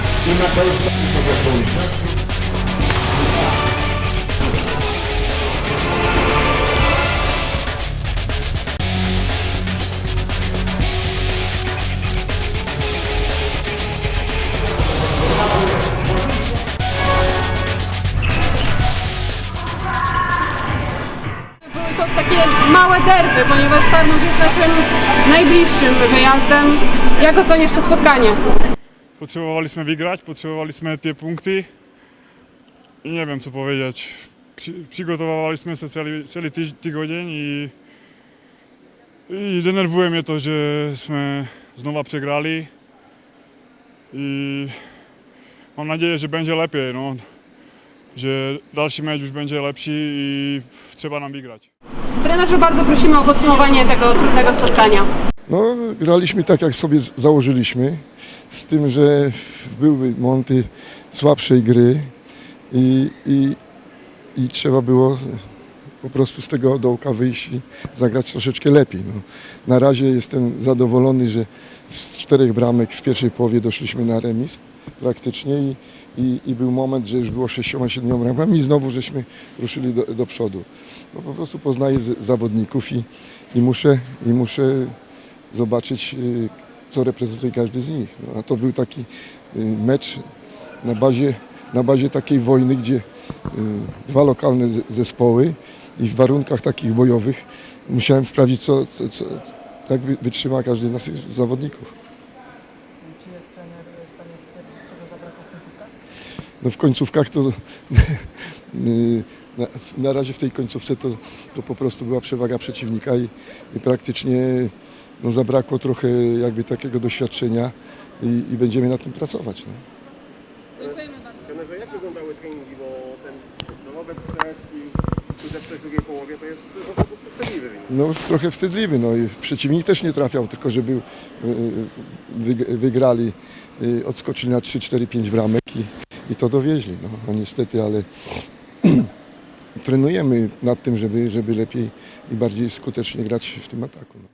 Jacek Greszka i Mateusz Okoliczności. Były to takie małe derby, ponieważ Tarnów jest naszym najbliższym wyjazdem. Jak oceniasz to spotkanie? Potrzebowaliśmy wygrać, potrzebowaliśmy te punkty i nie wiem co powiedzieć. Przy, się cały, cały tydzień i, i denerwuje mnie to, że jsme znowu przegrali i mam nadzieję, że będzie lepiej, no. że dalszy mecz już będzie lepszy i trzeba nam wygrać. Trenerze, bardzo prosimy o podsumowanie tego trudnego spotkania. No, graliśmy tak, jak sobie założyliśmy, z tym, że były monty słabszej gry i, i, i trzeba było po prostu z tego dołka wyjść i zagrać troszeczkę lepiej. No. Na razie jestem zadowolony, że z czterech bramek w pierwszej połowie doszliśmy na remis praktycznie i, i, i był moment, że już było sześcioma, siedmioma bramkami i znowu żeśmy ruszyli do, do przodu. No, po prostu poznaję zawodników i, i, muszę, i muszę zobaczyć, y, co reprezentuje każdy z nich. No, a to był taki y, mecz na bazie, na bazie takiej wojny, gdzie y, dwa lokalne zespoły i w warunkach takich bojowych musiałem sprawdzić, co, co, co, jak wy- wytrzyma każdy z naszych zawodników. Czy jest trener w stanie stwierdzić, czego zabrakło w końcówkach? No w końcówkach to na, na razie w tej końcówce to, to po prostu była przewaga przeciwnika i, i praktycznie no, zabrakło trochę jakby takiego doświadczenia i, i będziemy nad tym pracować. No. Trenerze, jak wyglądały treningi, bo ten Wobec Strzelecki w drugiej połowie to jest wstydliwy. No trochę wstydliwy, no i przeciwnik też nie trafiał, tylko że był, y, wyg- wygrali, y, odskoczyli na 3, 4, 5 bramek i, i to dowieźli. No, no niestety, ale trenujemy nad tym, żeby, żeby lepiej i bardziej skutecznie grać w tym ataku. No.